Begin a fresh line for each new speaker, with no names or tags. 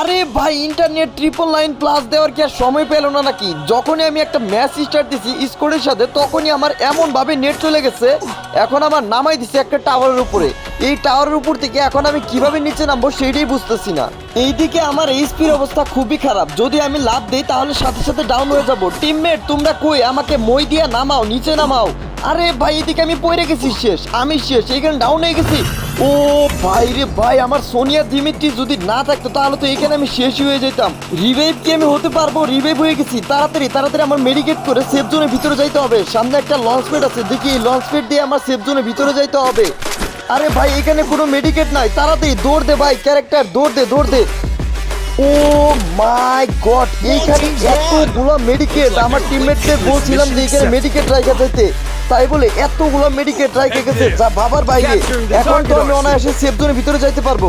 আরে ভাই internet triple line plus দেওয়ার কি আর সময় পেল না নাকি? যখনই আমি একটা ম্যাচ স্টার্ট দিছি স্কোরের সাথে তখনই আমার এমন ভাবে নেট চলে গেছে। এখন আমার নামাই দিছে একটা টাওয়ারের উপরে। এই টাওয়ারের উপর থেকে এখন আমি কীভাবে নিচে নামবো সেটাই বুঝতেছি না। এইদিকে আমার এইচপির অবস্থা খুবই খারাপ। যদি আমি লাভ দিই, তাহলে সাথে সাথে ডাউন হয়ে যাব। টিমমেট তোমরা কই? আমাকে মই দিয়া নামাও, নিচে নামাও। আরে ভাই, এদিকে আমি পড়ে গেছি, শেষ। আমি শেষ, এখানে ডাউন হয়ে গেছি। ও ভাই রে ভাই, আমার সোনিয়া দিমিত্রি যদি না থাকতো, তাহলে তো এখানে আমি শেষই হয়ে যেতাম। রিভাইভ কি আমি হতে পারব? রিভাইভ হয়ে গেছি। তাড়াতাড়ি তাড়াতাড়ি আমার মেডিকেট করে সেফ জোনের ভিতরে যাইতে হবে। সামনে একটা লঞ্চ প্যাড আছে, দেখি এই লঞ্চ প্যাড দিয়ে আমার সেফ জোনের ভিতরে যাইতে হবে। আরে ভাই, এখানে কোনো মেডিকেট নাই। তাড়াতাড়ি, দৌড় দে ভাই ক্যারেক্টার দৌড় দে দৌড় দে। ও মাই গড এইখানে এতগুলো মেডিকেট আমার টিমমেটদের বলছিলাম যে এখানে মেডিকেট রাইখা যাইতে তাই বলে এতগুলো মেডিকেট রাইখা গেছে যা বাবার বাইরে। এখন তো আমি অনায়াসে সেফ জোনের ভিতরে যাইতে পারব।